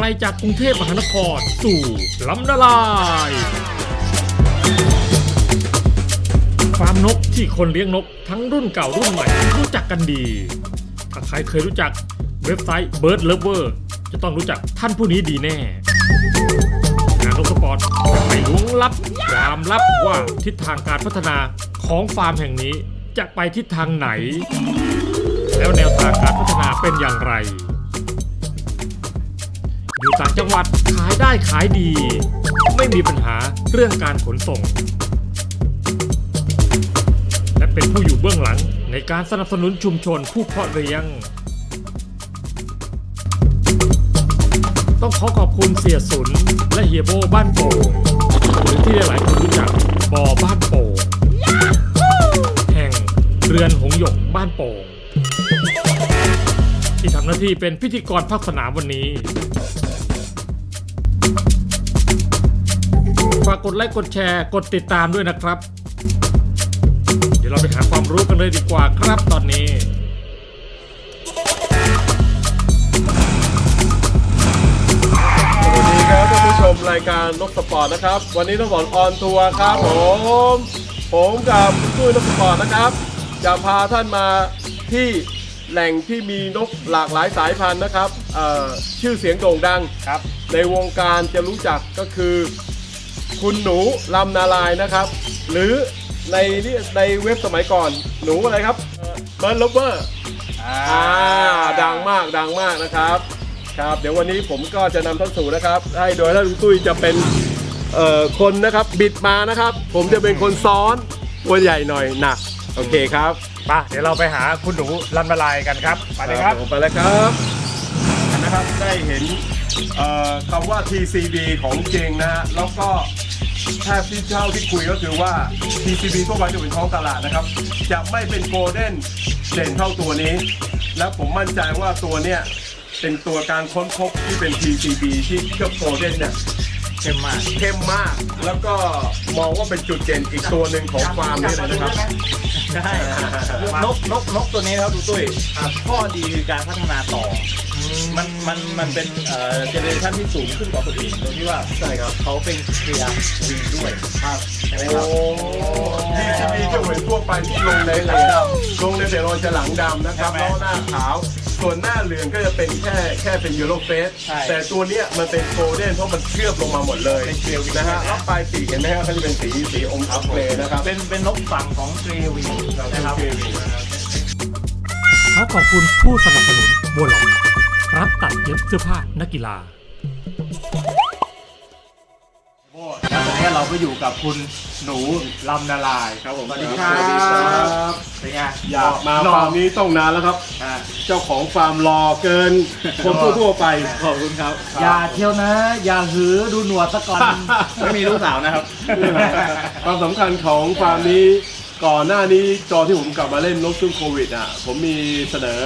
กลจากกรุงเทพมหานคร สู่ลำนาลายฟาร์มนกที่คนเลี้ยงนกทั้งรุ่นเก่ารุ่นใหม่ รู้จักกันดี ถ้าใครเคยรู้จักเว็บไซต์ Bird Lover จะต้องรู้จักท่านผู้นี้ดีแน่งานนกสปอร์ตไปล้วงลับความลับว่าทิศทางการพัฒนาของฟาร์มแห่งนี้จะไปทิศทางไหน แล้วแนวทางการพัฒนาเป็นอย่างไร อยู่ต่างจังหวัดขายได้ขายดี ไม่มีปัญหาเรื่องการขนส่ง และเป็นผู้อยู่เบื้องหลังในการสนับสนุนชุมชนผู้เพาะเลี้ยง ต้องขอขอบคุณเสียสุนและเฮียโบบ้านโป่งหรือที่หลายคนรู้จักบอบ้านโป่งแห่งเรือนหงหยกบ้านโป่ง ที่ทำหน้าที่เป็นพิธีกรภาคสนามวันนี้ ฝากกดไลค์กดแชร์กดติดตามด้วยนะครับ เดี๋ยวเราไปหาความรู้กันเลยดีกว่าครับตอนนี้สวัสดีครับท่านผู้ชมรายการนกสปอร์ตนะครับ วันนี้นกสปอร์ตออนทัวร์ครับผมผมกับตุ้ยนกสปอร์ตนะครับจะพาท่านมาที่ แหล่งที่มีนกหลากหลายสายพันธุ์นะครับเอ่อชื่อเสียงโด่งดัง ครับ ในวงการจะรู้จักก็คือ คุณหนูลำนาลายนะครับ หรือในนี่ในเว็บสมัยก่อนหนูอะไรครับเบิร์ดลเวอร์อ่าดังมากดังมากนะครับครับ เดี๋ยววันนี้ผมก็จะนำท่านสู่นะครับ ให้โดยท่านลุงตุ้ยจะเป็นเอ่อคนนะครับบิดมานะครับ ผมจะเป็นคนซ้อนตัวใหญ่หน่อยหนัก โอเคครับป่ะเดี๋ยวเราไปหาคุณหนูลันมาลายกันครับไปเลยครับผมไปแล้วครับนะครับได้เห็นเอ่อคำว่า TCB ของจริงนะฮะแล้วก็ถ้าที่เช่าที่คุยก็คือว่า TCB ทั่วไปจะเป็นท้องตลาดนะครับ จะไม่เป็นโกลเด้นเด่นเท่าตัวนี้ แล้วผมมั่นใจว่าตัวเนี้ยเป็นตัวการค้นพบที่เป็น TCB ที่เคลือบโกลเด้นเนี่ย เข้มมาก เข้มมาก แล้วก็มองว่าเป็นจุดเด่นอีกตัวหนึ่งของฟาร์มนี้เลยนะครับ ใช่นกนกนกตัวนี้นะครับดูตุ้ยข้อดีคือการพัฒนาต่ออมันมันมันเป็นเอ่อเจเนอเรชันที่สูงขึ้นกว่าคนอื่นตรงที่ว่าใช่ครับเขาเป็นเคลียร์วิงด้วยครับใช่ไหมครับทีทีวีจะเหมือนทั่วไปที่ลงในหลังดำลงในเบรอยจะหลังดำนะครับแล้วหน้าขาว ส่วนหน้าเหลืองก็จะเป็นแค่แค่เป็นยูโรเฟสใช่แต่ตัวเนี้ยมันเป็นโกลเด้นเพราะมันเคลือบลงมาหมดเลยเป็น clear wing นะฮะแล้วปลายปีกเห็นไหมครับเขาจะเป็นสีสีอมอัพเลยนะครับ เป็นเป็นนกฝั่งของเคลียร์วิงนะครับเขาขอบคุณผู้สนับสนุนบัวหลอกรับตัดเย็บเสื้อผ้านักกีฬา แล้วตอนนี้เราก็อยู่กับคุณหนูลำนาลายครับผมสวัสดีครัสวัสดีครับบเป็นไงอยากมาฟาร์มนี้ต้องนานแล้วครับ อ่าเจ้าของฟาร์มรอเกินคนทั่วๆไป ขอบคุณครับ อย่าเที่ยวนะ อย่าหือดูหนวดซะก่อน ไม่มีลูกสาวนะครับ ความสำคัญของฟาร์มนี้ก่อนหน้านี้ตอนที่ผมกลับมาเล่นนกช่วงโควิดอะผมมีเสนอ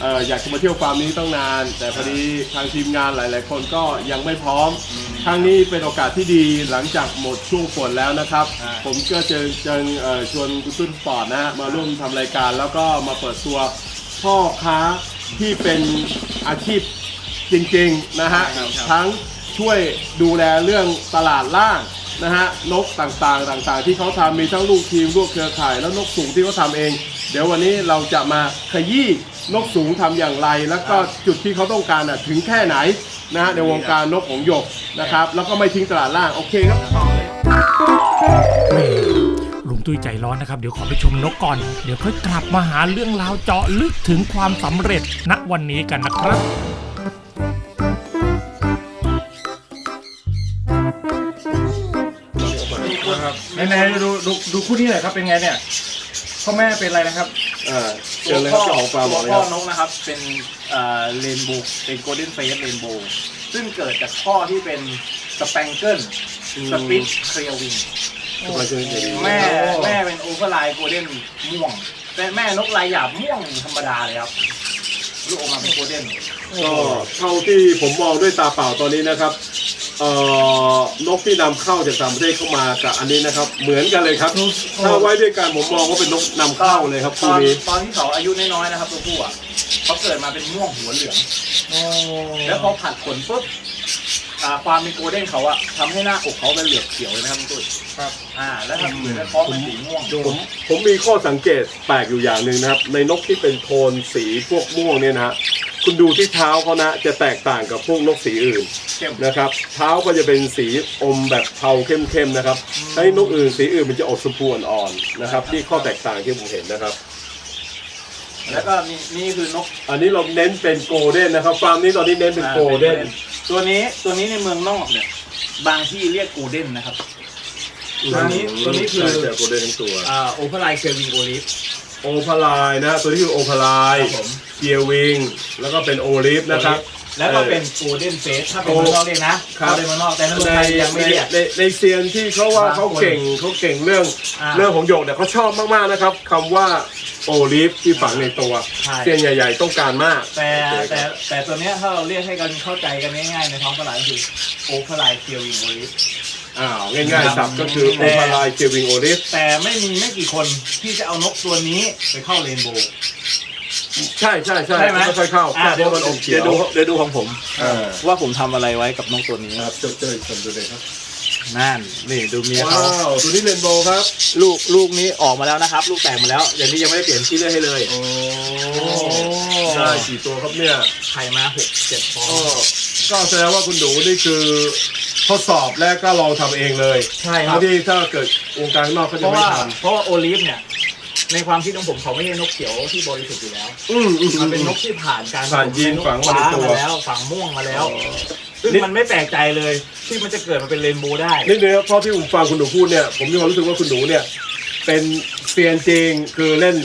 เอ่ออยากจะมาเที่ยวฟาร์มนี้ต้องนาน แต่พอดีทางทีมงานหลาย ๆ คนก็ยังไม่พร้อมครั้งนี้เป็นโอกาสที่ดีหลังจากหมดช่วงฝนแล้วนะครับ อ่า ผมก็เจอเจอเอ่อชวนคุณตุ้นสปอร์ตนะฮะมาร่วมทำรายการ แล้วก็มาเปิดตัวพ่อค้าที่เป็นอาชีพจริง ๆ นะฮะทั้งช่วยดูแลเรื่องตลาดล่างนะฮะนกต่างๆต่างๆ ที่เขาทำมีทั้งลูกทีมลูกเครือข่าย แล้วนกสูงที่เขาทำเอง เดี๋ยววันนี้เราจะมาขยี้ นกสูงทำอย่างไร แล้วก็จุดที่เขาต้องการอะถึงแค่ไหนนะฮะในวงการนกของหยกนะครับ แล้วก็ไม่ทิ้งตลาดล่างโอเคครับแม่ลุงตุ้ยใจร้อนนะครับ เดี๋ยวขอไปชมนกก่อน เดี๋ยวค่อยกลับมาหาเรื่องราวเจาะลึกถึงความสำเร็จณวันนี้กันนะครับไหนๆดูดูดูคู่นี้หน่อยครับเป็นไงเนี่ยพ่อแม่เป็นอะไรนะครับอ่า เชิญเลยครับเจ้าของฟาร์มบอกเลยพ่คอรับนกนะครับ เป็นเรนโบว์เป็นโกลเด้นเฟสเรนโบว์ซึ่งเกิดจากพ่อที่เป็นสแปงเกิลสปิทเคลียร์วิงแม่แม่เป็นโอเวอร์ไลน์โกลเด้นม่วง แต่แม่นกลายหยาบม่วงธรรมดาเลยครับลูกออกมาเป็นโกลเด้นก็เท่าที่ผมมองด้วยตาเปล่าตอนนี้นะครับเอ่อ นกที่นำเข้าจากต่างประเทศเข้ามากับอันนี้นะครับ เหมือนกันเลยครับถ้าไว้ด้วยกันผมมองว่าเป็นนกนำเข้าเลยครับตคู่อนนี้ตอนที่เขาอายุน้อยๆนะครับตัวผู้อะเขาเกิดมาเป็นม่วงหัวเหลือง แล้วพอผัดขนปุ๊บอ่าความเป็นโกลเด้นเขาอะทำให้หน้าอกเขาเป็นเหลือบเขียวเลยนะครับคุณตุ้ยครับ อ่า แล้วทำเหมือนกับท้องเป็นสีม่วง ผมผมมีข้อสังเกตแปลกอยู่อย่างหนึ่งนะครับ ในนกที่เป็นโทนสีพวกม่วงเนี่ยนะฮะ คุณดูที่เท้าเขานะจะแตกต่างกับพวกนกสีอื่นเข้มนะครับเท้าก็จะเป็นสีอมแบบเทาเข้มๆนะครับไอ้นกอื่นสีอื่นมันจะออกชมพูอ่อนๆนะครับนี่ข้อแตกต่างที่ผมเห็นนะครับ แล้วก็นี่นี่คือนก อันนี้เราเน้นเป็นโกลเด้นนะครับฟาร์มนี้ตอนนี้เน้นเป็นอ่าโกลเด้นตัวนี้ตัวนี้ในเมืองนอกเนี่ยบางที่เรียกโกลเด้นนะครับตัวนี้ตัวนี้คือใช่ใช่โกลเด้นทั้งตัวอ่าโอเปอร์ไลเควิงโอลิฟโอพาลายนะตัวนี้คือโอพาลายครับผม เกียร์วิงแล้วก็เป็นโอลิฟนะครับ แล้วก็เป็นโกลเด้นเฟสถ้าเป็นเมืองนอกเรียกนะครับถ้าเป็นเมืองนอกแต่ในเมืองในไทยยังไม่ในเรียก ในในเซียนที่เขาว่าบางคนเขาเก่งเขาเก่งเรื่องอ่าเรื่องของหยกเนี่ยเขาชอบมากๆนะครับคำว่าโอลิฟที่ฝังในตัวใช่ เซียนใหญ่ ๆ ต้องการมากแต่แต่แต่ตัวเนี้ยถ้าเราเรียกให้กันเข้าใจกันง่ายๆในท้องตลาดก็คือโอเปอร์ไลเควิงโอลิฟ อ้าวง่ายๆสับก็คือแต่โอพาลายเกียร์วิงโอลิฟแต่ไม่มีไม่กี่คนที่จะเอานกตัวนี้ไปเข้าเรนโบว์ ใช่ใช่ใช่ใช่ไหมไม่ค่อยเข้าอ่าเพราะมันอมเขียวเดี๋ยวดูเดี๋ยวดูของผมอ่าว่าผมทำอะไรไว้กับนกตัวนี้ครับเจอเจอชมดูเลยครับนั่นนี่ดูเมียเขาว้าวตัวนี้เรนโบว์ครับลูกลูกนี้ออกมาแล้วนะครับ ลูกแตกมาแล้วอย่างนี้ยังไม่ได้เปลี่ยนชื่อเลือดให้เลย โอ้ได้กี่ตัวครับเนี่ยไข่มาหกเจ็ดฟอก็งก็แสดงว่าคุณหนูนี่คือทดสอบและก็ลองทำเองเลยใช่ครับไม่ที่ถ้าเกิดวงการข้างนอกเขาเพจะราะไม่ว่าทเพราะว่าโอลิฟเนี่ย ในความคิดของผมเขาไม่ใช่นกเขียวที่บริสุทธิ์อยู่แล้วำอืมอืมมันเป็นนกที่ผ่านการผ่านยีนฝังมาฟ้าในตัว มาแล้ว ฝังม่วงมาแล้ว ซึ่งนี่มันไม่แปลกใจเลยที่มันจะเกิดมาเป็นเรนโบว์ได้ นี่เลยครับเพราะที่ผมฟังคุณหนูพูดเนี่ยผมมีความรู้สึกว่าคุณหนูเนี่ยเป็นเซียนจริงคือเล่น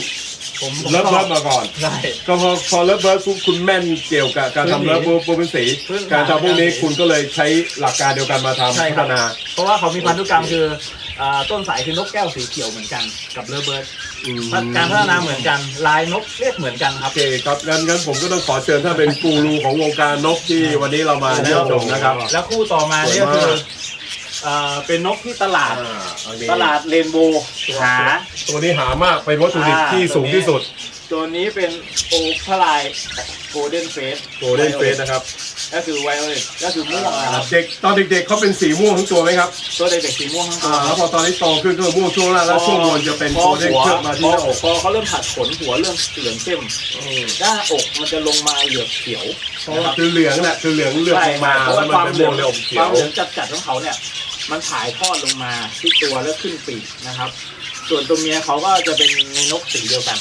ผมผมเลิฟชเบิอร์บดมาก่อน ใช่ ก็พอพอเลิฟเบิร์ดปุ๊บคุณแม่นเกี่ยวกับการพื้นทำฐานเลิฟเบิร์ดเป็นสีพื้นฐาน การทำพวกนี้คุณก็เลยใช้หลักการเดียวกันมาทำใช่พัครัฒบนา เพราะว่าเขามีพันธุกรรมคืออ่าต้นสายคือนกแก้วสีเขียวเหมือนกันกับเลเบิร์ด อืมการพัฒนาเหมือนกันลายนกเรียกเหมือนกันครับโอเคครับงั้นงั้นผมก็ต้องขอเชิญถ้านเป็นกูรูของวงการนกที่วันนี้เรามาเยี่ยมชมนะครับ แล้วคู่ต่อมาเนี่ยก็คืออ่าเป็นนกที่ตลาดอ่าอันนี้ตลาดเรนโบว์หา ตัวนี้หามากเป็นวัตถุดิบอ่าที่สูงที่สุดตัวนี้เป็นโอพลายโกลเด้นเฟสโกลเด้นเฟสนะครับก็คือไวโอเลตก็คือม่วงนะครับเด็กตอนเด็กๆเขาเป็นสีม่วงทั้งตัวไหมครับตัวเด็กๆสีม่วงทั้งตัอ่าวแล้วพอตอนนี้โตขึ้นก็ม่วงช่วงล่างแล้วช่วงบนจะเป็นโกลเด้นเคลือบมาที่หน้าอกพอเขาเริ่มผัดขนหัวเริ่มเหลืองเข้มด้านอกมันจะลงมาเหลือบเขียวเพราะว่าคือเหลืองแหละคือเหลืองเลือดลงมาเพราะแล้วว่ามันความเป็นเหลืม่อวงงเลยอมเขีคยววามเหลืองจัดๆของเขาเนี่ยมันถ่ายทอดลงมาที่ตัวแล้วขึ้นปีกนะครับ ส่วนตัวเมียเขาก็จะเป็นในนกสีเดียวกัน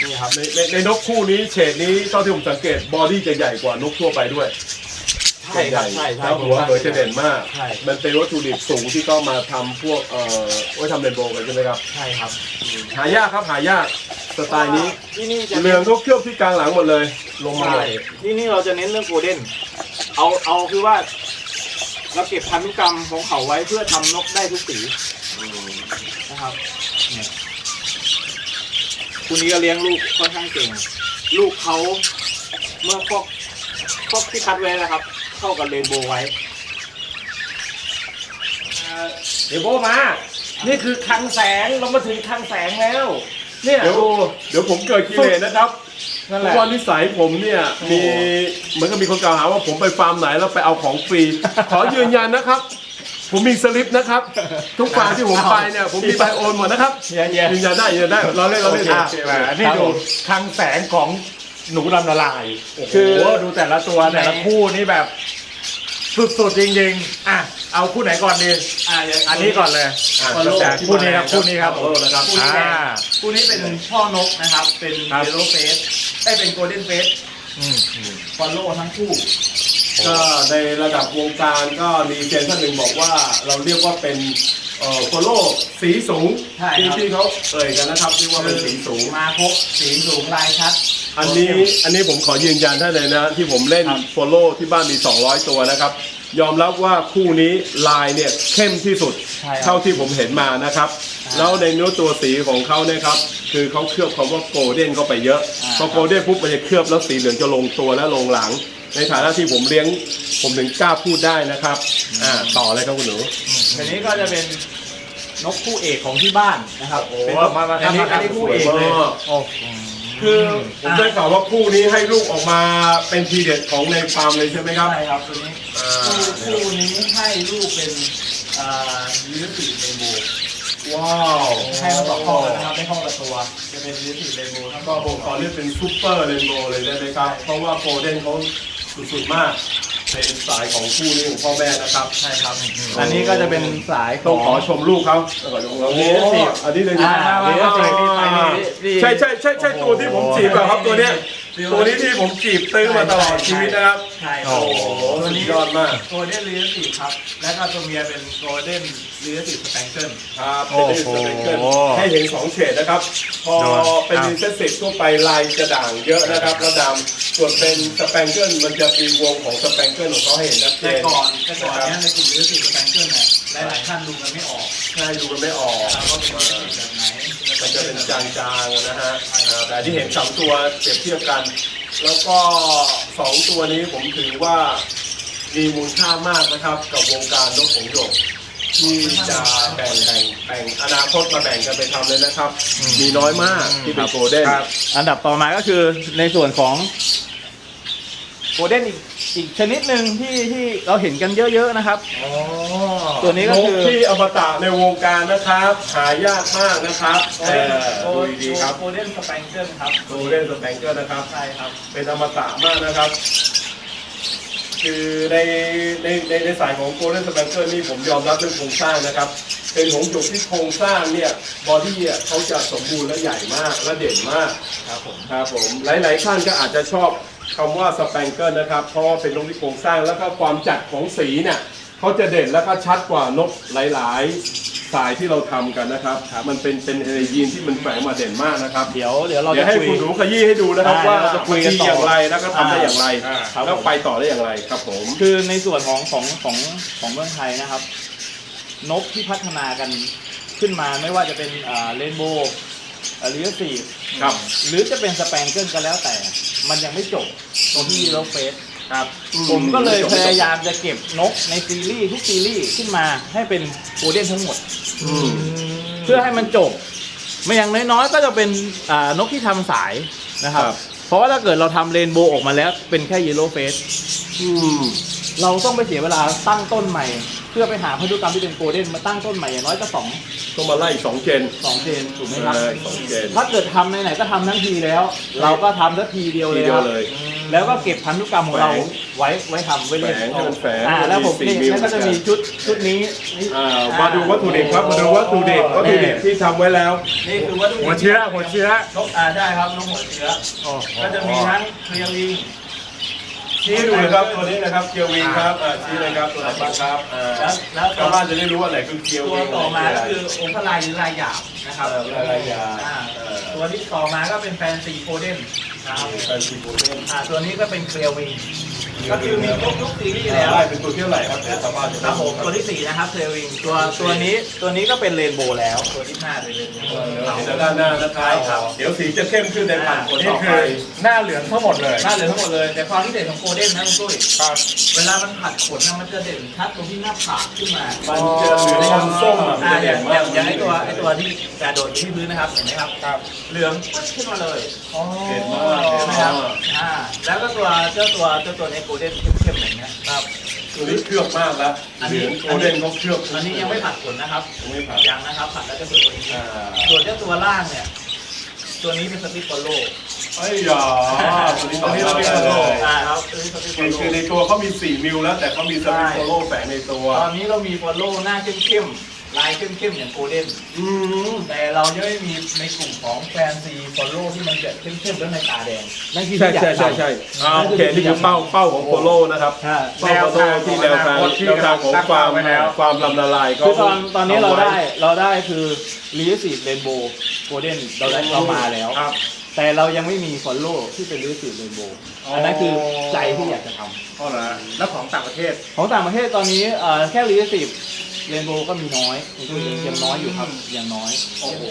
นี่ครับในในในนกคู่นี้เฉดนี้เท่าที่ผมสังเกตบอดี้จะใหญ่กว่านกทั่วไปด้วยใช่ครับใช่ใช่แล้วหัวเหอจะเด่นมาก ใช่มันเป็นวัตถุดิบสูงที่ต้องมาทำพวกเอ่อไว้ทำเรนโบว์กันใช่ไหมครับ ใช่ครับหายากครับหายากสไตล์นี้ที่นี่จะเหลืองนกเคลือบที่กลางหลังหมดเลย ลงมาใช่ที่นี่เราจะเน้นเรื่องโกลเด้นเอาเอาคือว่า เราเก็บพันธุกรรมของเขาไว้เพื่อทำนกได้ทุกสี นะครับเนี่ยคุณนี้ก็เลี้ยงลูกค่อนข้างเก่ง ลูกเขาเมื่อพวกพวกที่คัดไว้นะครับ เข้ากับเรนโบว์ไว้เดี๋ยวโบมา นี่คือคลังแสง เรามาถึงคลังแสงแล้ว เนี่ยเดี๋ยวดูเดี๋ยวผมเกิดกิเลสนะครับนั่นเพแหละ ราะว่านิสัยผมเนี่ยมีเหมือนกับมีคนกล่าวหาว่าผมไปฟาร์มไหนแล้วไปเอาของฟรี ขอยืนยันนะครับ ผมมีสลิปนะครับ ทุกฟาร์มที่ผมไปเนี่ยผมมีใบโอนหมดนะครับเย้เย้ยืนยันได้ยืนยันได้เราเล่นเราเล่นอะโอเคอะนี่ดูคลังแสงของหนูลำละลายโอ้โหคือดูแต่ละตัวแต่ละคู่นี่แบบ สุดๆจริงๆอะเอาคู่ไหนก่อนดีอ่าอย่างอันนี้ก่อนเลยอะฟอลโล่แต่คู่นี้ครับคู่นี้ครับฟอลโล่นะครับคู่นี้อ่า คู่นี้เป็นพ่อนกนะครับ เป็นครับ เยลโลเฟสได้เป็นโกลเด้นเฟสอืมอืมฟอลโล่ทั้งคู่ ก็ในระดับวงการก็มีเซนท่านหนึ่งบอกว่าเราเรียกว่าเป็นเอ่อโฟโลสีสูงใช่ที่ครับ ที่เขาเอ่ยกันนะครับเรียกว่าเป็นสีสูง มาครบสีสูงลายชัด อันนี้อันนี้ผมขอยืนยันได้เลยนะ ที่ผมเล่นครับ โฟโลที่บ้านมี 200 ตัวนะครับ ยอมรับว่าคู่นี้ลายเนี่ยเข้มที่สุด ใช่ครับเท่าที่ผมเห็นมานะครับ อ่าแล้วในเนื้อตัวสีของเขาเนี่ยครับ คือเขาเคลือบคำว่าโกลเด้นเข้าไปเยอะ อ่า พอโกลเด้นปุ๊บมันจะเคลือบแล้วสีเหลืองจะลงตัวและลงหลัง ในฐานะที่ผมเลี้ยงผมถึงกล้าพูดได้นะครับอ่าต่อเลยครับคุณหนู อันนี้ก็จะเป็นนกคู่เอกของที่บ้านนะครับโอ้เป็นโหนกอันนี้อันนี้คู่เอกเลยสวยมากโอ้คือผมได้ข่าวว่าคู่นี้ให้ลูกออกมาเป็นทีเด็ดของในฟาร์มเลยใช่ไหมครับใช่ครับตัวนี้อ่าคู่คู่นี้ให้ลูกเป็นอ่าลิลิสีเรนโบว์ว้าวให้มาสองข้อนะครับไม่ข้อละตัว จะเป็นลิลิสีเรนโบว์ทั้งก็ผมขอเรียกเป็นซูเปอร์เรนโบว์เลยได้ไหมครับ เพราะว่าโกลเด้นเขา สุดๆมากเป็นสายของคู่นี้ของพ่อแม่นะครับ ใช่ครับ อันนี้ก็จะเป็นสายขต้อองงขอชมลูกเขาขอชมเขาโอ้โหอันนี้เลยอ่านะมามามามาใช่ใช่ใช่ใช่ตัวที่ผมจีบอะครับตัวเนี้ย ตัวนี้ที่ผมจีบตื้อมาตลอดชีวิตนะครับ ใช่คโอ้รับโหตัวสุดนี้ยอดมาก โกลเด้นลิลิสีครับ แล้วก็ตัวเมียเป็นโกลเด้นลิลิสีสแตงเกิลครับโอ้เป็นโหสเปนเกิลให้เห็นสองเฉดนะครับ พอเป็นเซสซิตทั่วไปลายจะด่างเยอะนะครับแล้วดำส่วนเป็นสเปนเกิลมันจะมีวงของสเปนเกิลของเขาให้เห็นชัดเจแต่นก่อนแต่ก่อนเนี้ยในกลุ่มลิลิสีสแตงเกิลเนี่ยหลายๆท่านดูกันไม่ออก ใช่ดูกันไม่ออกว่าเป็นลิลิสี แบบไหนมันจะเป็นจางๆนะฮะอ่าแต่ที่เห็นสองตัวเปรียบเทียบกัน แล้วก็สองตัวนี้ผมถือว่ามีมูลค่ามากนะครับกับวงการนกของส์หยกที่จะแบ่งแบ่งแบ่งอนาคตมาแบ่งกันไปทำเลยนะครับ มีน้อยมากที่เป็นโกลเด้นครับอันดับต่อมาก็คือในส่วนของ โกลเด้นอีกอีกชนิดหนึ่งที่ที่เราเห็นกันเยอะๆนะครับตัวนี้ก็คือ นที่อมตะในวงการนะครับ หายากมากนะครับเออดูดีๆครับโกลเด้นสแปงเกิลครับโกลเด้นสแปงเกอร์นะครับ ใช่ครับ เป็นอมตะมากนะครับ คือในในในในสายของโกลเด้นสแปงเกอร์นี่ผมยอมรับเรื่องโครงสร้างนะครับ เป็นของจุกที่โครงสร้างเนี่ยบอดี้อะเขาจะสมบูรณ์และใหญ่มากและเด่นมาก ครับผม ครับผมหลาย ๆ ท่านก็อาจจะชอบ คำว่าสแปงเกิลนะครับ เพราะว่าเป็นนกที่โครงสร้างแล้วก็ความจัดของสีเนี่ยเขาจะเด่นแล้วก็ชัดกว่านกหลาย ๆ สายที่เราทำกันนะครับมันเป็นเป็นเอยีนที่มันแฝงมาเด่นมากนะครับเดี๋ยวเดี๋ยวเราเดี๋ยจะวให้คุยคุณหนูขยี้ให้ดูนะครับได้ว่าเราจะคุยกันมันต่ออย่างไรแล้วก็ทำได้อย่างไรอ่าครับแล้วไปต่อได้อย่างไรครับผม คือในส่วนของของของของเมืองไทยนะครับ นกที่พัฒนากันขึ้นมาไม่ว่าจะเป็นเรนโบว์ ลิเวอร์ซีครับ หรือจะเป็นสแปงเกิลก็แล้วแต่ มันยังไม่จบตรงที่โลเฟสครับ ผมก็เลยพยายามจะเก็บนกในซีรีส์ทุกซีรีส์ขึ้นมาให้เป็นโกลเด้นทั้งหมดอืมเพื่อให้มันจบ ไม่อย่างน้อยๆก็จะเป็นอ่านกที่ทำสายนะครับ ครับ เพราะว่าถ้าเกิดเราทำเรนโบว์ออกมาแล้วเป็นแค่เยลโล่เฟสอืมเราต้องไปเสียเวลาตั้งต้นใหม่เพื่อไปหาพันธุกรรมที่เป็นโกลเด้นมาตั้งต้นใหม่อย่างน้อยก็สองต้องมาไล่อีกสองเจนสองเจนถูกไหมครับใช่สองเจน ถ้าเกิดทำไหนๆก็ทำทั้งทีแล้ว เราก็ทำสักทีเดียวทีเลยเดีคยวรับ เลย แล้วก็เก็บพันธุกรรมของเราแฝงไว้ไว้ทำไว้เล่นแฝงให้มันแฝงอ่าแล้วผมมีนี่สี่แล้วก็จะมีชุดชุดนี้นี่อ่ามาดูวัตถุดิบครับ มาดูวัตถุดิบวัตถุดิบที่ทำไว้แล้ว นี่คือวัตถุดิบหัวเชื้อหัวเชื้อ นกอ่าได้ครับนกหัวเชื้อโอ้โหก็จะมีทั้งเคลียร์ลิง ชี้ดูเลยครับตัวนี้นะครับเกียววิงครับอ่าชี้เลยครับตัวไหนบ้างครับอ่าแล้วแล้วตัชาววบ้านจะได้รู้ว่าไหนคือเกียวตัววิงต่อมาก็คือองค์พระลายหรือลายหยาบนะครับเออลายยาอ่าเออตัวที่ต่อมาก็เป็นแฟนซีโคเดนนะครับแฟนซีโกลเด้นอ่าตัวนี้ก็เป็นเคลียร์วิง ก็คือมีครบทุกซีรีส์แล้วได้เป็นตัวที่เท่าไหร่ครับแต่ชาวบ้านจะครับผมตัวที่สี่นะครับเคลียร์วิงตัวตัวนี้ตัวนี้ก็เป็นเรนโบว์แล้ว ตัวที่ห้าเป็นเรนโบว์เห็นด้านหน้านะครับ เดี๋ยวสีจะเข้มขึ้นในพันคนนี่ต่อคืไปอหน้าเหลืองทั้งหมดเลยหน้าเหลืองทั้งหมดเลยแต่ความพิเศษของโคเดนนะคุณตุ้ยครับ เวลามันผัดขนนะมันจะเด่นชัดตรงที่หน้าผากขึ้นมา มันจะเหลืองอมส้มอะมันอ่าจะอเด่ย่างนอย่ามางกอย่างไอตัวไอตัวที่กระโดดอยู่ที่พื้นนะครับเห็นไหมครับ ครับ เหลืองปึ๊ดขึ้นมาเลยเด่นมากเด่นนะคมารับกอ่าแล้วก็ตัวเจ้าตัวเจ้าตัวในโกลเด้นเข้มๆอย่างเงี้ยครับ ตัวนี้เคลือบมากแล้วอันเหนี้ลืองโกลเด้นเขาเคลือบอันนี้ยังไม่ผัดขนนะครับยังไม่ผัดยังนะครับผัดแล้วจะสวยกว่านี้อ่าส่วนเจ้าตัวล่างเนี่ยตัวนี้เป็นสปิปโปโลไอ้ยาตัวนี้ตัวนี้ต้สองปิปเล่โปนโลเลยอ่าครับตัวนี้สปิปโปคือโลคือในตัวเขามี 4 มิลแล้ว แต่เขามีสปิโปโลแฝงในตัว ตอนนี้เรามีโปโลหน้าเข้มๆ ลายเข้มๆอย่างโกลเด้นอืมแต่เรายังไม่มีในกลุ่มของแฟนซีโปโลที่มันจะเข้มๆแล้วในตาแดงนั่นคือใช่ที่อยากใช่ใช่ใช่อ่าโอเคนี่คือเป้าเป้าของโปโลนะครับใช่ เป้าโปโลที่แนวทางแนวทางของความความลำละลายก็คือตอนตอนนี้เราได้เราได้คือลีสีเรนโบว์โกลเด้นเราได้เรามาแล้ว ครับ แต่เรายังไม่มีฟอลโล่ที่เป็นลีสีเรนโบว์อันนั้นคือใจที่อยากจะทำก็ละแล้วของต่างประเทศ ของต่างประเทศตอนนี้เอ่อแค่ลีสี เรนโบว์ก็มีน้อยคือยังน้อยอยู่ครับยังน้อย โอ้โห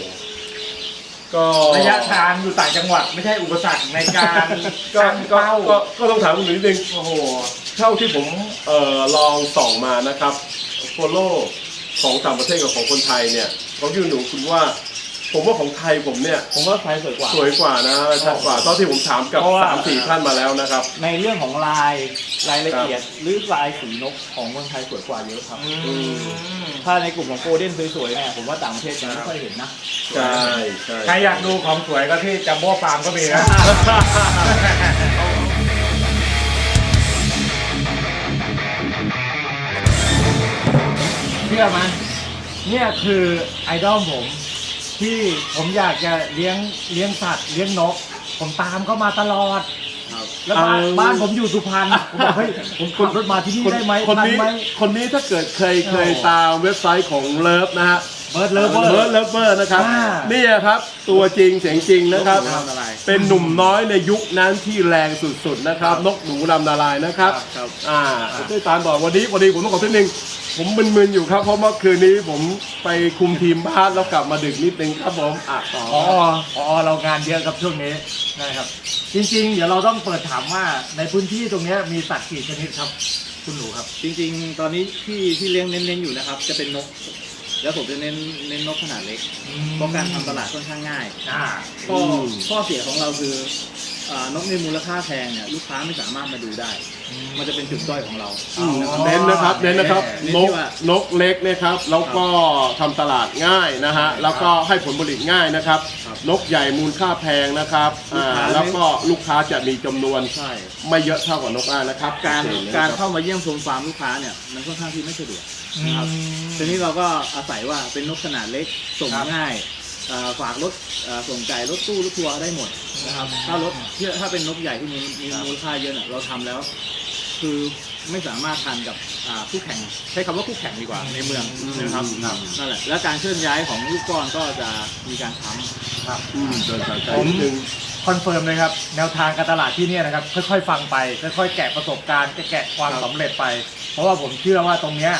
ก็ระยะทางอยู่ต่างจังหวัดไม่ใช่อุปสรรคในการก็ตั้งก็เป้าก็ก็ต้องถามคุณหนุ่ยนิดนึง โอ้โห เท่าที่ผมเอ่อลองส่องมานะครับ โฟโลของต่างประเทศกับของคนไทยเนี่ย ของที่คุณหนูคุณว่า ผมว่าของไทยผมเนี่ย ผมว่าไทยสวยกว่า สวยกว่านะชัดกว่าตอนที่ผมถามกับเพราะว่า สามสี่ท่านมาแล้วนะครับ ในเรื่องของลายรายละเอียด หรือลายสีนกของเมืองไทยสวยกว่าเยอะครับถ้าในกลุ่มของโกลเด้นสวยๆเนี่ยผมว่าต่างประเทศยังไม่ค่อยเห็นนะใช่ใช่ ใครอยากดูของสวยก็ที่จัมโบ้ฟาร์มก็มีนะ เชื่อไหมเนี่ยคือไอดอลผม ที่ผมอยากจะเลี้ยงเลี้ยงสัตว์เลี้ยงนก ผมตามเขามาตลอดแล้วบ้านเออบ้านผมอยู่สุพรรณผมบอกเฮ้ยผมขับรถมาที่นี่คนได้ไหมคนทันนี้ไหม คนนี้ถ้าเกิดเคยเคยตามเว็บไซต์ของเลิฟนะฮะ เบิร์ดเลิฟเวอเลิฟร์เลิฟเวอร์นะครับอ่านี่ครับตัวจริงเสียงจริงนะครับ นกหนูลำนาลายเป็นหนุ่มน้อยในยุคนั้นที่แรงสุดๆนะครับ นกหนูลำนาลายนะครับครับ อ่าด้วยตามบอกวันนี้วันนี้ผมต้องขอทีนึงผมมึนๆอยู่ครับเพราะเมื่อคืนนี้ผมไปคุมทีมบ้านแล้วกลับมาดึกนิดนึงครับผมอะต่ออ๋ออ๋อเรางานเยอะครับช่วงนี้นะครับ จริง ๆ เดี๋ยวเราต้องเปิดถามว่าในพื้นที่ตรงเนี้ยมีสัตว์กี่ชนิดครับ คุณหนูครับ จริงๆ ตอนนี้ที่ที่เลี้ยงเน้นๆอยู่นะครับ จะเป็นนก แล้วผมจะเน้นเน้นนกขนาดเล็ก เพราะการทำตลาดค่อนข้างง่าย อ่า ข้อข้อเสียของเราคือ อ่านกในมูลค่าแพงเนี่ยลูกค้าไม่สามารถมาดูได้ มันจะเป็นจุดด้อยของเราอืมนะครับเน้นนะครับเน้นนะครับเน้นนที่กว่านกเล็กนะครับแล้วก็ทำตลาดง่ายนะฮะแล้วก็ให้ผลผลิตง่ายนะครับครับนกใหญ่มูลค่าแพงนะครับอ่าลูกค้าแล้วก็ลูกค้าจะมีจำนวนใช่ไม่เยอะเท่ากับนกอ้านะครับการโอเคนะคการบเข้ามาเยี่ยมชมฟาร์มลูกค้าเนี่ยมันค่อนข้างที่ไม่สะดวกอืนะครับมทีนี้เราก็อาศัยว่าเป็นนกขนาดเล็กส่งครับง่ายเอ่อ ฝากรถเอ่อส่งไก่รถตู้รถทัวร์ได้หมดนะครับถ้ารถที่ถ้าเป็นนกใหญ่ที่มีมีมูลค่าเยอะเนี่ยเราทำแล้ว คือไม่สามารถทันกับอ่าคู่แข่ง ใช้คำว่าคู่แข่งดีกว่าในเมืองนะครับครับนั่นแหละแล้วการเคลื่อนย้ายของลูกก้อนก็จะมีการทำครับอืมเดินสายใจผมนิดนึงคอนเฟิร์มเลยครับ แนวทางการตลาดที่เนี่ยนะครับ ค่อยๆ ฟังไป ค่อยๆ แกะประสบการณ์แกะความครับสำเร็จไป เพราะว่าผมเชื่อว่าตรงเนี้ย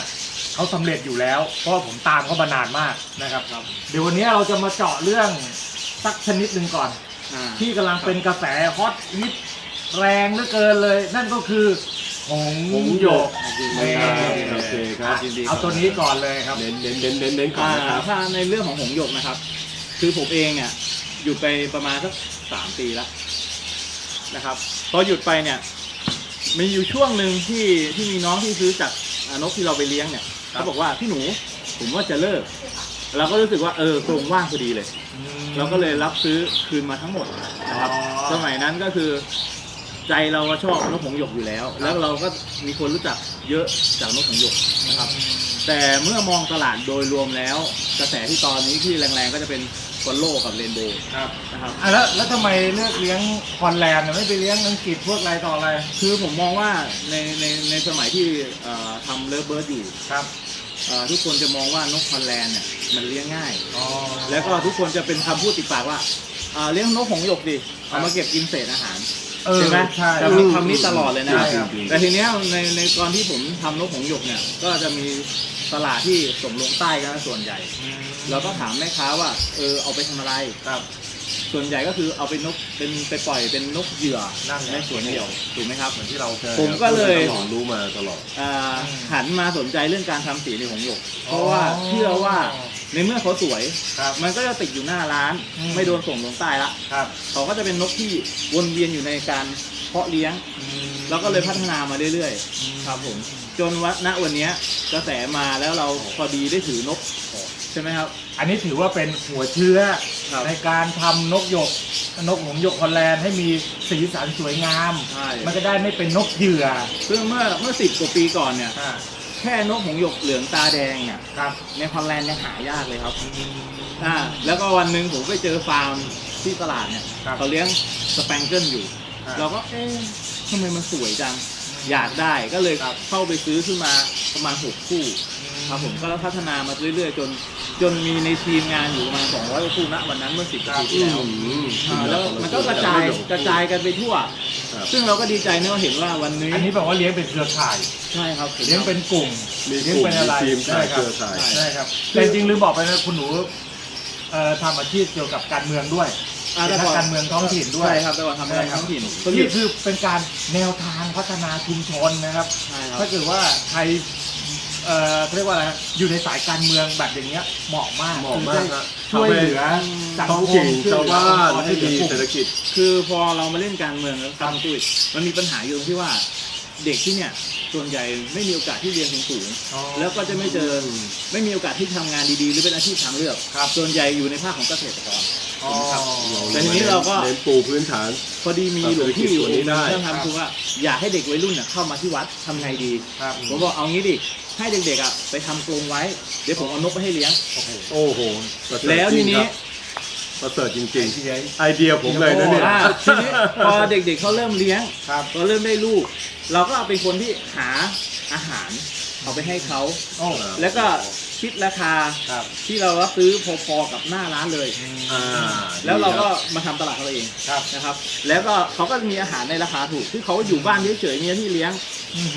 เขาสำเร็จอยู่แล้ว เพราะว่าผมตามเขามานานมากนะครับ ครับเดี๋ยววันนี้เราจะมาเจาะเรื่องสักชนิดหนึ่งก่อน อ่าที่กำลังเป็นกระแสฮอตฮิตแรงเหลือเกินเลย นั่นก็คือหงส์หยกโอเคครับยินดีเอาตัวนี้ก่อนเลยครับ เน้นเน้นเน้นเน้นเน้นก่อนอ่านะครับ ถ้าในเรื่องของหงส์หยกนะครับ คือผมเองเนี่ยหยุดไปประมาณสักสามปีแล้วนะครับพอหยุดไปเนี่ยมีอยู่ช่วงหนึ่งที่ที่มีน้องที่ซื้อจากอ่านกที่เราไปเลี้ยงเนี่ย เขาบอกว่าพี่หนู ผมว่าจะเลิก เราก็รู้สึกว่าเออกรงว่างพอดีเลย เราก็เลยรับซื้อคืนมาทั้งหมดนะครับอ๋อสมัยนั้นก็คือ ใจเราก็ชอบนกหงส์หยกอยู่แล้ว แล้วเราก็มีคนรู้จักเยอะจากนกหงส์หยกนะครับ แต่เมื่อมองตลาดโดยรวมแล้ว กระแสที่ตอนนี้ที่แรงๆก็จะเป็นฟอลโล่กับเรนโบว์ครับนะครับ อะแล้วแล้วทำไมเลือกเลี้ยงฮอลแลนด์อะไม่ไปเลี้ยงอังกฤษพวกอะไรต่ออะไรคือผมมองว่าในในในสมัยที่เอ่อทำเลิฟเบิร์ดอยู่ ครับ เอ่อทุกคนจะมองว่านกฮอลแลนด์เนี่ยมันเลี้ยงง่าย อ๋อ แล้วก็ทุกคนจะเป็นคำพูดติดปากว่าอ่าเลี้ยงนกหงส์หยกดิเอามาเก็บกินเศษอาหาร เออใช่ไหมใช่จะมีคำนี้ตลอดเลยนะใช่ครับ แต่ทีเนี้ยในในตอนที่ผมทำนกหงส์หยกเนี่ย ก็จะมีตลาดที่สมลงใต้กันส่วนใหญ่ เราก็ถามแม่ค้าว่า เออเอาไปทำอะไร ครับ ส่วนใหญ่ก็คือเอาเป็นนกเป็นไปปล่อยเป็นนกเหยื่อนั่นไงในสวนเดี่ยวถูกไหมครับที่เราเคยผมก็เลย ตลอดรู้มาตลอด อ่าอืมหันมาสนใจเรื่องการทำสีในหงส์หยก เพอ๋อราะว่าเชื่อว่าในเมื่อเขาสวย ครับ มันก็จะติดอยู่หน้าร้าน อืม ไม่โดนส่งลงใต้ละครับเขาก็จะเป็นนกที่วนเวียนอยู่ในการเพาะเลี้ยง เราก็เลยพัฒนามาเรื่อยๆ ครับผม จนวัณวันเนี้ยกระแสมาแล้วเราพอดีได้ถือนก ใช่ไหมครับ อันนี้ถือว่าเป็นหัวเชื้อครับ ในการทำนกหยก นกหงส์หยกฮอลแลนด์ให้มีสีสันสวยงาม ใช่มันจะได้ไม่เป็นนกเหยื่อซึ่งเมื่อเมื่อสิบกว่าปีก่อนเนี่ย อ่าแค่นกหงส์หยกเหลืองตาแดงเนี่ยครับในฮอลแลนด์ยังหายากเลยครับ อ่า แล้วก็วันหนึ่งผมไปเจอฟาร์มที่ตลาดเนี่ยครับเขาเลี้ยงสแปงเกิลอยู่ อ่า เราก็เอ๊ะทำไมมันสวยจัง อยากได้ก็เลยครับ เข้าไปซื้อขึ้นมาประมาณหกคู่ ครับผมก็พัฒนามาเรื่อยๆ จน จนมีในทีมงานอยู่ประมาณ200กว่าคู่ณวันนั้นเมื่อ10ครับปีที่แล้วอ่าแล้วมันก็กระจายกระจายกันไปทั่ว ครับ ซึ่งเราก็ดีใจนะว่าเห็นว่าวันนี้อันนี้แบบว่าเลี้ยงเป็นเครือข่าย ใช่ครับเลี้ยงเป็นกลุ่มมีเลี้ยงกลุ่มเป็นอะไรมีทีมใช่ชายคเครัรืบอข่าย ใช่ครับแต่จริงๆลืมบอกไปนะคุณหนูเอ่อทำอาชีพเกี่ยวกับการเมืองด้วยอ่าเป็นแต่นัก่กอนการเมืองท้องถิ่นด้วยใช่ครับแต่ก่อนทำงานท้องถิ่นนี่คือเป็นการแนวทางพัฒนาชุมชนนะครับ ใช่ครับ ถ้าเกิดว่าใคร เอ่อเขาเรียกว่าอะไรฮะอยู่ในสายการเมืองแบบอย่างเงี้ยเหมาะมากเหมาะมากคือได้ฮะชช่วยเหลือสังท้องคถิ่มนช่วยชาวเหลือบ้านองค์กรให้มีเหลือกลุ่เศรษฐกิจ คือพอเรามาเล่นการเมืองแล้วตามตุ้ยมันมีปัญหาอยู่ตรงที่ว่าเด็กที่เนี่ยส่วนใหญ่ไม่มีโอกาสที่เรียนสูงๆอ๋อแล้วก็จะไม่เจอไม่มีโอกาสที่ทำงานดีๆ หรือเป็นอาชีพทางเลือกครับส่วนใหญ่อยู่ในภาคของเกษตรกร อ๋อแต่ทีนี้เราก็ เน้นปูพื้นฐาน พอดีมีหลวงพี่อยู่ส่วนนี้ได้เรื่องทำคือว่าอยากให้เด็กวัยรุ่นน่ะเข้ามาที่วัดทำไงดี ครับผมบอกเอางี้ดิให้เด็กๆอะไปทำกรงไว้ เดี๋ยวผมเอานกไปให้เลี้ยง โอ้โหประเสริฐแล้วทีนี้ จริงครับประเสริฐจริงๆ ไอเดียผมเลยนะเนี่ย อ่าทีนี้พอเด็กๆเขาเริ่มเลี้ยงครับพอเริ่มได้ลูก เราก็เอาเป็นคนที่หาอาหารเอาไปให้เขา โอ้ แล้วก็ คิดราคาครับ ที่เรารับซื้อพอๆกับหน้าร้านเลย อ่าแล้วเราก็ดีคบมาทำตลาดของเราเองครับ นะครับ แล้วก็เขาก็มีอาหารในราคาถูกที่เขาอยู่บ้านเฉยๆมีหน้าที่เลี้ยง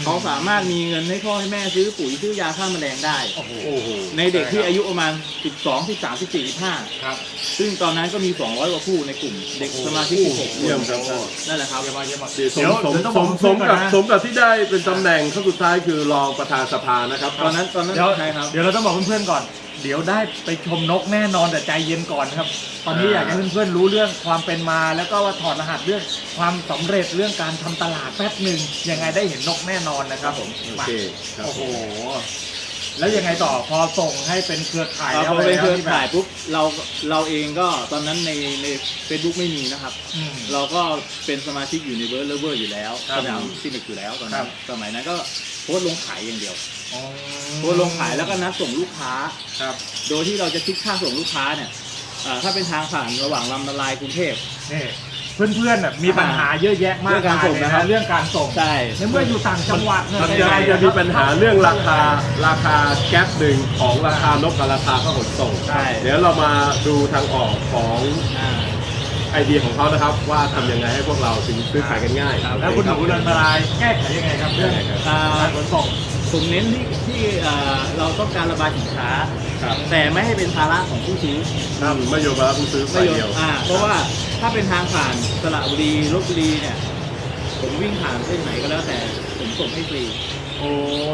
เขาสามารถมีเงินให้พ่อให้แม่ซื้อปุ๋ยซื้อยาฆ่าแมลงได้ โอ้โหโอ้โหในเด็กที่อายุประมาณ 12 13 14 15 ครับ ซึ่งตอนนั้นก็มี 200 กว่าคู่ในกลุ่ม เด็กสมาชิก16เยี่ยมครับนั่นแหละครับ เยี่ยมมากเยี่ยมมาก สมเดี๋ยวสมเดี๋ยวต้องสบอกมเพื่สอนมก่อนกับนะ สมกับที่ได้เป็นตำแหน่งขั้นสุดท้ายคือรองประธานสภานะครับ ตอนนั้นตอนนั้นเดี๋ยวใช่ครับ เดี๋ยวเราต้องบอกเพื่อนๆก่อน เดี๋ยวได้ไปชมนกแน่นอนแต่ใจเย็นก่อนครับ ตอนนี้อยากให้เพื่อนๆรู้เรื่องความเป็นมา แล้วก็ว่าถอดรหัสเรื่องความสำเร็จเรื่องการทำตลาดแป๊บหนึ่งยังไงได้เห็นนกแน่นอนนะครับผมโอเคครับ โอ้โห แล้วยังไงต่อพอส่งให้เป็นเครือข่ายเอาแล้วพอไปเครือที่แบบข่ายปุ๊บเราเราเองก็ตอนนั้นในในเฟซบุ๊กไม่มีนะครับ อืม เราก็เป็นสมาชิกอยู่ในเบิร์ดเลเวอร์อยู่แล้วครับสนามซินิกอยู่แล้วตอนครันั้นบ สมัยนั้นก็โพสต์ลงขายอย่างเดียวอ๋อโพสต์ลงขายแล้วก็นัดส่งลูกค้า ครับโดยที่เราจะคิดค่าส่งลูกค้าเนี่ยอ่าถ้าเป็นทางผ่านระหว่างลำนาลายกรุงเทพ นี่ เพื่อนๆน่ะมีปัญหาเยอะแยะมากเรื่องการส่งมยเลยนะครับ เรื่องการส่งใช่ในเมื่ออยู่ต่างจังหวัดเนี่ยมันจะจะมีปัญหาเรื่องราคาราคาแก๊ปหนึ่งของราคานกกับราคาข้าวขนส่งใช่เดี๋ยวเรามาดูทางออกของอ่าไอเดียของเขานะครับ ว่าทำยังไงให้พวกเราถึงซื้อขายกันง่ายครับแล้วคุณหนูอันตรายแก้ไขยังไงครับเรื่องอ่าการขนส่ง ผมเน้นที่ที่อ่าเราต้องการระบายสินค้า ครับแต่ไม่ให้เป็นภาระของผู้ซื้อครับไม่โยบายผู้ซื้อไม่ฝ่ายยอเดียวมอ่าเพราะว่าถ้าเป็นทางผ่านสระบุรีลบบุรีเนี่ย ผมวิ่งผ่านเส้นไหนก็แล้วแต่ผมส่งให้ฟรี โอ้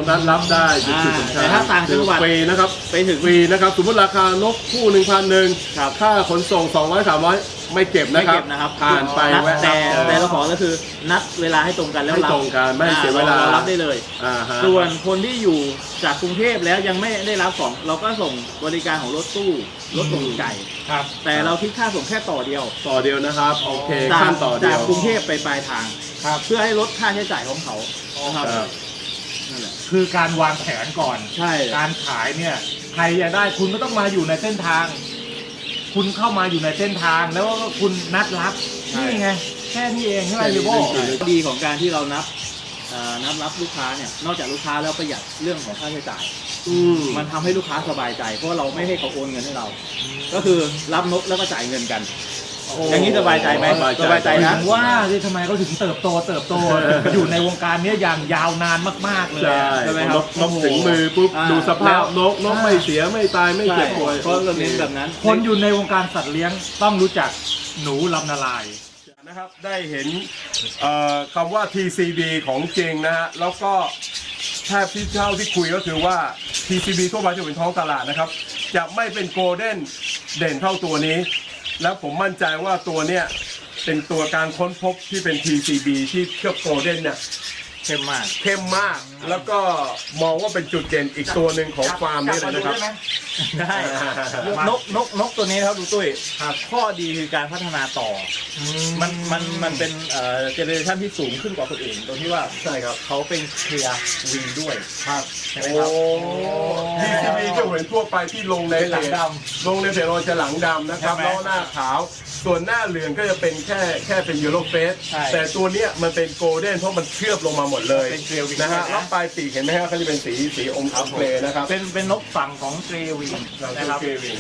นัดรับได้จุดจุดสำคัญแต่ถ้าต่างจังหวัด ฟรีนะครับไปถึง ฟรีนะครับ สมมติราคานกคู่หนึ่งพันหนึ่งครับค่าขนส่ง200 300ไม่เก็บไม่นะครับเก็บนะครับผ่านไปนัดแวะแต่รับแต่เราขอก็คือนัดเวลาให้ตรงกันแล้วให้รับตรงกันไม่ให้เสียเวลา อ่รรับได้เลย อ่าฮะ ส่วนคนที่อยู่จากกรุงเทพแล้วยังไม่ได้รับของ เราก็ส่งบริการของรถตู้รถส่งไก่ ครับ แต่เราคิดค่าส่งแค่ต่อเดียวต่อเดียวนะครับ โอเคจากขั้นต่อเดีจายกวกรุงเทพไปปลายทาง ครับ เพื่อให้ลดค่าใช้จ่ายของเขานะครับครับ นั่นแหละคือการวางแผนก่อน ใช่ การขายเนี่ย ใครอยากได้คุณก็ต้องมาอยู่ในเส้นทาง คุณเข้ามาอยู่ในเส้นทางแล้วก็คุณนัดรับนี่ไงแค่นี้เองใช่ไหมแค่นี้ลิโบจริงดีของการที่เรานับเอ่อนับรับลูกค้าเนี่ย นอกจากลูกค้าแล้วประหยัดเรื่องของค่าใช้จ่าย อืมมันทำให้ลูกค้าสบายใจ เพราะว่าเราไม่ให้เขาโอนเงินให้เรา ก็คือรับนกแล้วก็จ่ายเงินกัน อย่างนี้สบายใจไหมสบายใจสบายใจนะถึงว่าที่ทำไมเขาถึงเติบโตเติบโต อยู่ในวงการเนี้ยอย่างยาวนานมาก ๆ เลยใช่ใช่ไหมนครับกนกถึงมือปุ๊บอ่าดูสภาพนกนกอ่าไม่เสียไม่ตายไม่เจ็บป่วยเพราะเราเน้นแบบนั้น คนอยู่ในวงการสัตว์เลี้ยงต้องรู้จักหนูลำนาลายนะครับได้เห็นเอ่อคำว่า TCB ของจริงนะฮะแล้วก็แทบที่เท่าที่คุยก็คือว่า TCB ทั่วไปจะเป็นท้องตลาดนะครับ จะไม่เป็นโกลเด้นเด่นเท่าตัวนี้ แล้วผมมั่นใจว่าตัวเนี้ยเป็นตัวการค้นพบที่เป็น TCB ที่เคลือบโกลเด้นเนี่ย เข้มมาก เข้มมาก แล้วก็มองว่าเป็นจุดเด่นอีกตัวหนึ่งของฟาร์มนี้เลยนะครับ ได้อ่านกนกนกตัวนี้นะครับดูตุ้ยข้อดีคือการพัฒนาต่ออมันมันมันเป็นเอ่อเจเนอเรชันที่สูงขึ้นกว่าคนอื่นตรงที่ว่าใช่ครับเขาเป็นเคลียร์วิงด้วยครับใช่ไหมโอ้ครับ TCB จะเห็นทั่วไปที่ลงในเป็นหลังเพจดลงในเพจเราจะหลังดำนะครับใช่ไหมแล้วหน้าขาว ส่วนหน้าเหลืองก็จะเป็นแค่แค่เป็นยูโรเฟสใช่ แต่ตัวเนี้ยมันเป็นโกลเด้นเพราะมันเคลือบลงมาหมดเลยเป็น clear wing นะฮะนะแล้วปลายปีกเห็นไหมครับเขาจะเป็นสีสีอมอัพเลนะครับเป็นเป็นนกฝั่งของเกรวิงนะครับ เกวิง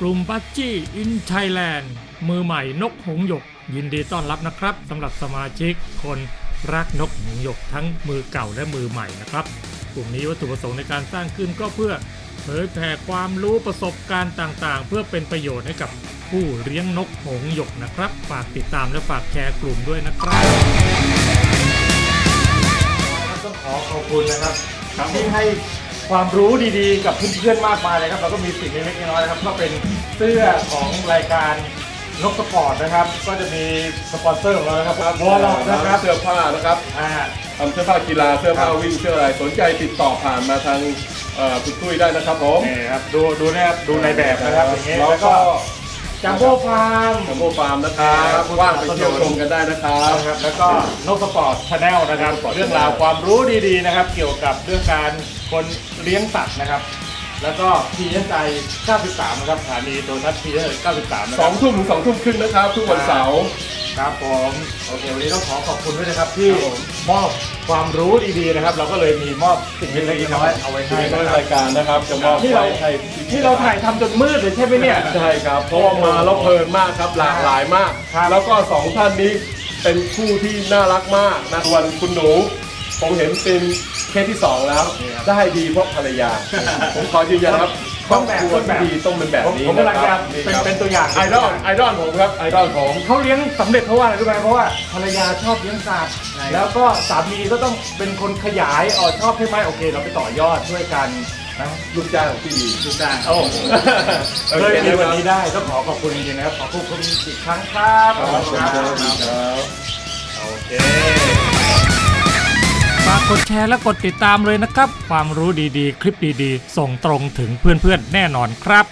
กลุ่มปัจจี้อินไทยแลนด์มือใหม่นกหงส์หยก ยินดีต้อนรับนะครับสำหรับสมาชิกคนรักนกหงส์หยกทั้งมือเก่าและมือใหม่นะครับ กลุ่มนี้วัตถุประสงค์ในการสร้างขึ้นก็เพื่อ เผยแผ่ความรู้ประสบการณ์ต่างๆ เพื่อเป็นประโยชน์ให้กับผู้เลี้ยงนกหงส์หยกนะครับ ฝากติดตามและฝากแชร์กลุ่มด้วยนะครับต้องขอขอบคุณนะครับที่ให้ผความรู้ดีๆ กับเพื่อนๆมากมายเลยครับเราก็มีสิ่งเล็กๆน้อยๆนะครับ ก็เป็นเสื้อของรายการนกสปอร์ตนะครับ ก็จะมีสปอนเซอร์ของเรานะครับวอลล็อกนะครับเสื้อผ้านะครับอ่า ทำเสื้อผ้ากีฬาเสื้อผ้าวิ่งเสื้ออะไรสนใจติดต่อผ่านมาทางเอ่อ คุณตุ้ยได้นะครับผมนี่ครับ ดูดูนะครับดูในแบบนะครับอย่างเงี้ยแล้วแล้วก็ก็จัมโบ้ฟาร์มจัมโบ้ฟาร์มนะครับครับว่างไปเที่ยวชมกันได้นะครับนะครับ แล้วก็นกสปอร์ตชาแนลนะครับนกสปอร์ตเรื่องราวความรู้ดีๆนะครับ เกี่ยวกับเรื่องการคนเลี้ยงสัตว์นะครับ แล้วก็ PSI 93 นะครับสถานีโทรทัศน์ PSI 93 นะสคอรังบทุ่มถึงสองทุ่มครึ่งนะครับ ทุกวันเสาร์ ครับผมโอเควันนี้ต้องขอขอบคุณด้วยนะครับที่ครับผมมอบความรู้ดีๆนะครับ เราก็เลยมีมอบสิ่งเล็กๆน้อยๆเอาไว้ให้ในนะครัรายการนะครับจะมอบที่เราไว้ให้ที่เราถ่ายทำจนมืดเลยใช่ไหมเนี่ย ใช่ครับเพราะว่ามาแล้วเพลินมากครับหลากหลายมาก ครับแล้วก็สองท่านนี้เป็นคู่ที่น่ารักมากนะส่วนคุณหนูผมเห็นเป็นเคสที่สองแล้วได้ดีเพราะภรรยาผมขอยืนยันครับ ครอบครัวที่ดีต้องเป็นแบบผมนี้ผมกำลังนะคจะรับเป็นเป็นตัวอย่างไอดอลไอดอลผมครับไอดอลผมเขาเลี้ยงสำเร็จเพราะว่าอะไรรู้ไหมเพราะว่าภรรยาชอบเลี้ยงสัตว์แล้วก็สามีก็ต้องเป็นคนขยายอ๋อชอบใช่ไหมโอเค เราไปต่อยอดช่วยกันนะลูกจ้างที่ดีทุกการโอ้โหโอเลยเคในนะวันครับนี้ได้ต้องขอขอบคุณจริงๆนะครับขอบคุณอีกครั้งครับครับผมครับโอเค ฝากกดแชร์และกดติดตามเลยนะครับ ความรู้ดีๆ คลิปดีๆ ส่งตรงถึงเพื่อนๆ แน่นอนครับ